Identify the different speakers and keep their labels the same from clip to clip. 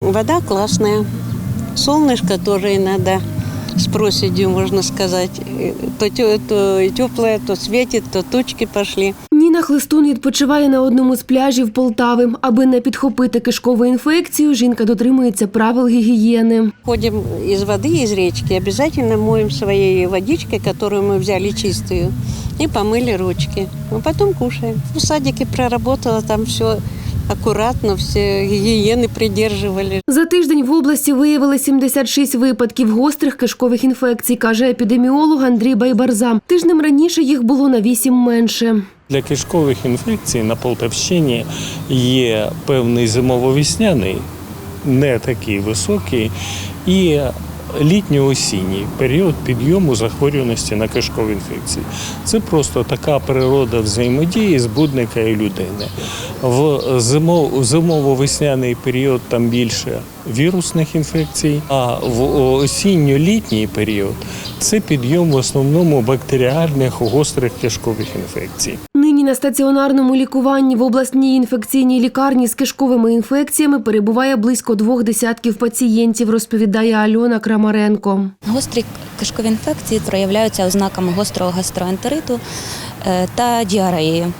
Speaker 1: Вода классная. Солнышко тоже иногда с проседью, можно сказать. Э, То, тё- то теплое, то светит, то тучки пошли.
Speaker 2: Ніна Хлистун відпочиває на одному з пляжів Полтави. Аби не підхопити кишкову інфекцію, жінка дотримується правил гігієни.
Speaker 1: Ходим из воды, из речки, обязательно моем своей водичкой, которую мы взяли чистую, и помыли ручки. А потом кушаем. В садике проработала, там все аккуратно, все гигиены придерживали.
Speaker 2: За тиждень в області виявили 76 випадків гострих кишкових інфекцій, каже епідеміолог Андрій Байбарза. Тижнем раніше їх було на 8 менше.
Speaker 3: Для кишкових інфекцій на Полтавщині є певний зимово-весняний, не такий високий, і літньо-осінній період підйому захворюваності на кишкові інфекції. Це просто така природа взаємодії збудника і людини. В зимово-весняний період там більше вірусних інфекцій, а в осінньо-літній період це підйом в основному бактеріальних гострих кишкових інфекцій.
Speaker 2: На стаціонарному лікуванні в обласній інфекційній лікарні з кишковими інфекціями перебуває близько двох десятків пацієнтів, розповідає Альона Крамаренко.
Speaker 4: Гострі кишкові інфекції проявляються ознаками гострого гастроентериту е, та діареєю.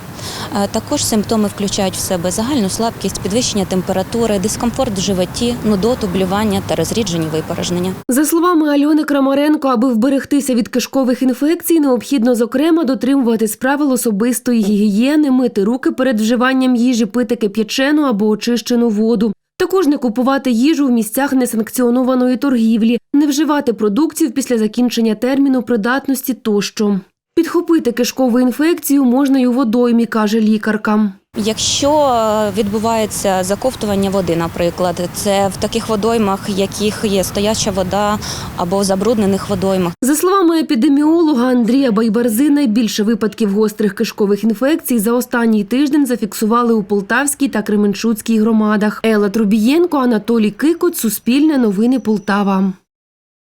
Speaker 4: Е, Також симптоми включають в себе загальну слабкість, підвищення температури, дискомфорт в животі, нудоту, блювання та розріджені випорожнення.
Speaker 2: За словами Альони Крамаренко, аби вберегтися від кишкових інфекцій, необхідно зокрема дотримуватись правил особистої гігієни, мити руки перед вживанням їжі, пити кип'ячену або очищену воду. Також не купувати їжу в місцях несанкціонованої торгівлі, не вживати продуктів після закінчення терміну придатності тощо. Підхопити кишкову інфекцію можна й у водоймі, каже лікарка.
Speaker 4: Якщо е, відбувається заковтування води, наприклад, це в таких водоймах, яких є стояча вода або в забруднених водоймах.
Speaker 2: За словами епідеміолога Андрія Байбарзи, найбільше випадків гострих кишкових інфекцій за останній тиждень зафіксували у Полтавській та Кременчуцькій громадах. Елла Трубієнко, Анатолій Кикот, Суспільне новини Полтава.